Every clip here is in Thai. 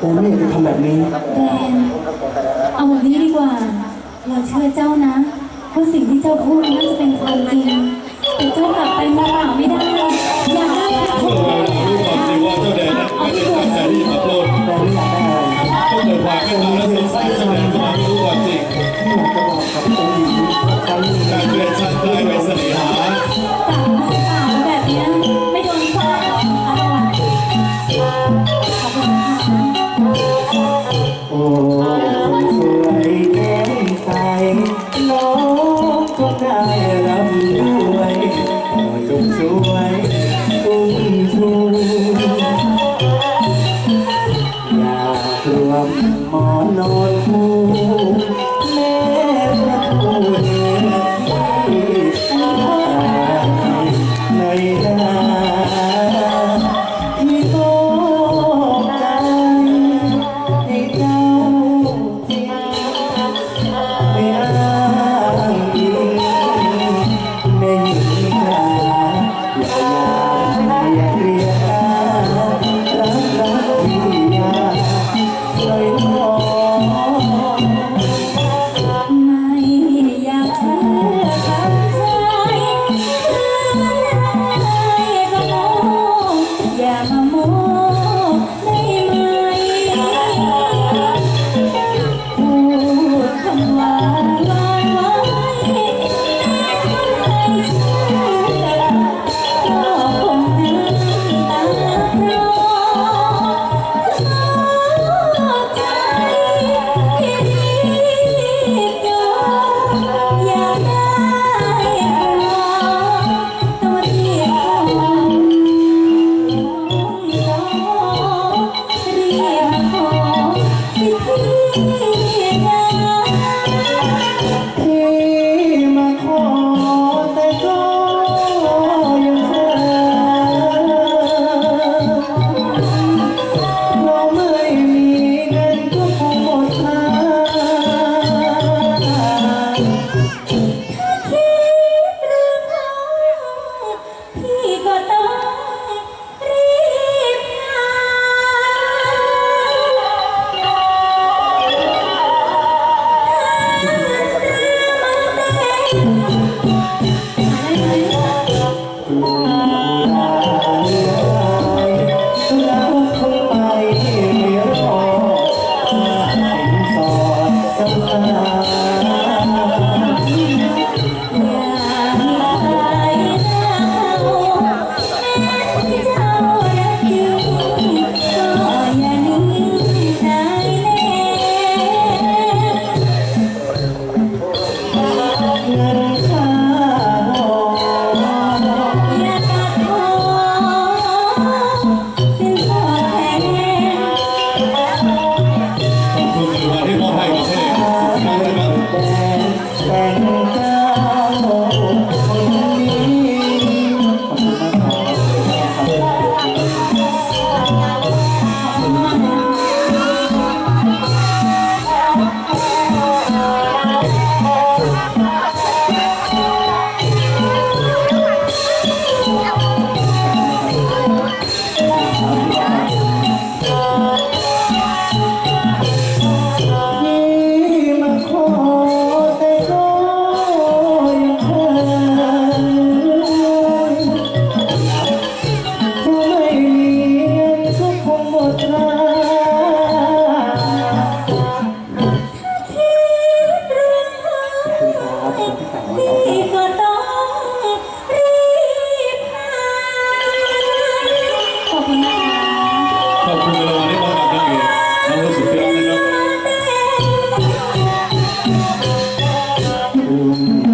แต่ไม่อยากจะทำแบบนี้ แดนเอาแบบนี้ดีกว่า เราเชื่อเจ้านะว่าสิ่งที่เจ้าพูดน่าจะเป็นความจริงแต่เจ้ากลับไปมาเปล่าไม่ได้เยอยากได้คพวกแม่รู้ความจริงว่าเจ้าแดนนั้นไม่ได้ตั้ที่มาปล้นตนนี้อยากได้อะไต้องเกิดความไม่รู้และสงสัยใช่ไหม ขอสิทธิ Oh, day. Mm-hmm.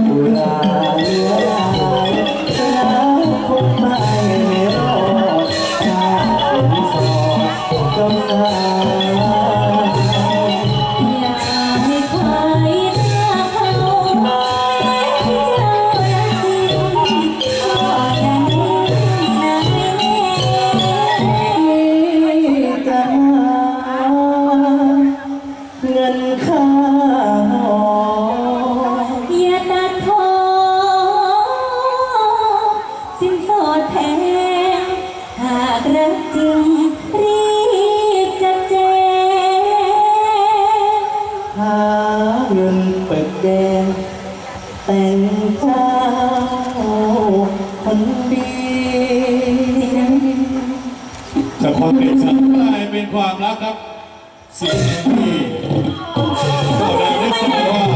คนดีจะคนเป็นสัตว์กลายเป็นความรักครับสิ่งที่เราได้เสนอว่า